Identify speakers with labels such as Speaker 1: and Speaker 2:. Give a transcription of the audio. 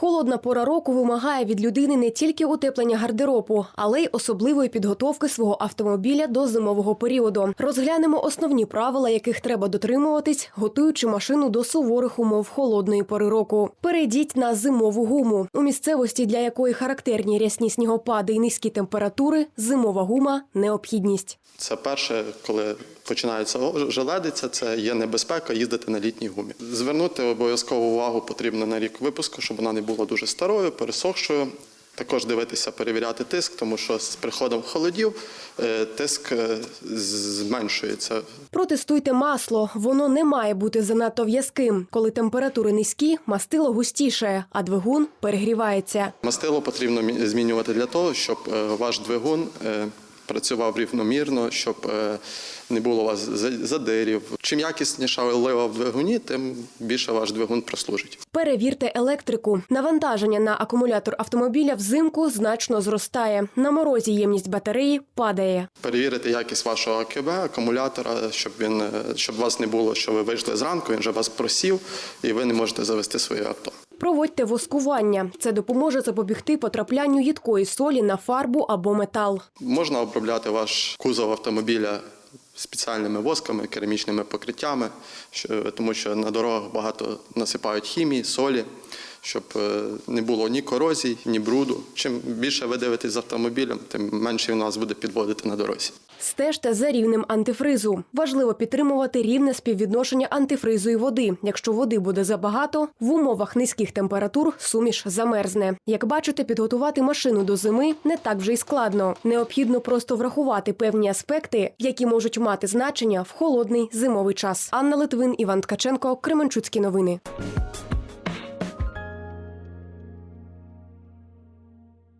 Speaker 1: Холодна пора року вимагає від людини не тільки утеплення гардеробу, але й особливої підготовки свого автомобіля до зимового періоду. Розглянемо основні правила, яких треба дотримуватись, готуючи машину до суворих умов холодної пори року. Перейдіть на зимову гуму. У місцевості, для якої характерні рясні снігопади і низькі температури, зимова гума необхідність.
Speaker 2: Це перше, коли починається желедиця, це є небезпека їздити на літній гумі. Звернути обов'язково увагу потрібно на рік випуску, щоб вона не була дуже старою, пересохшою. Також дивитися, перевіряти тиск, тому що з приходом холодів е, тиск е, зменшується.
Speaker 1: Протестуйте масло. Воно не має бути занадто в'язким. Коли температури низькі, мастило густіше, а двигун перегрівається.
Speaker 2: Мастило потрібно мі- змінювати для того, щоб е, ваш двигун працював рівномірно, щоб е, не було у вас задирів. Чим якісніша олива в двигуні, тим більше ваш двигун прослужить.
Speaker 1: Перевірте електрику. Навантаження на акумулятор автомобіля взимку значно зростає. На морозі ємність батареї падає.
Speaker 2: Перевірити якість вашого АКБ, акумулятора, щоб він е, щоб у вас не було, що ви вийшли зранку, він вже вас просів, і ви не можете завести своє авто.
Speaker 1: Проводьте воскування. Це допоможе запобігти потраплянню їдкої солі на фарбу або метал.
Speaker 2: Можна обробляти ваш кузов автомобіля спеціальними восками, керамічними покриттями, тому що на дорогах багато насипають хімії, солі, щоб е, не було ні корозій, ні бруду. Чим більше ви дивитесь з автомобілем, тим менше він вас буде підводити на дорозі.
Speaker 1: Стежте за рівнем антифризу. Важливо підтримувати рівне співвідношення антифризу і води. Якщо води буде забагато, в умовах низьких температур суміш замерзне. Як бачите, підготувати машину до зими не так вже й складно. Необхідно просто врахувати певні аспекти, які можуть мати значення в холодний зимовий час. Анна Литвин, Іван Ткаченко, Кременчуцькі новини.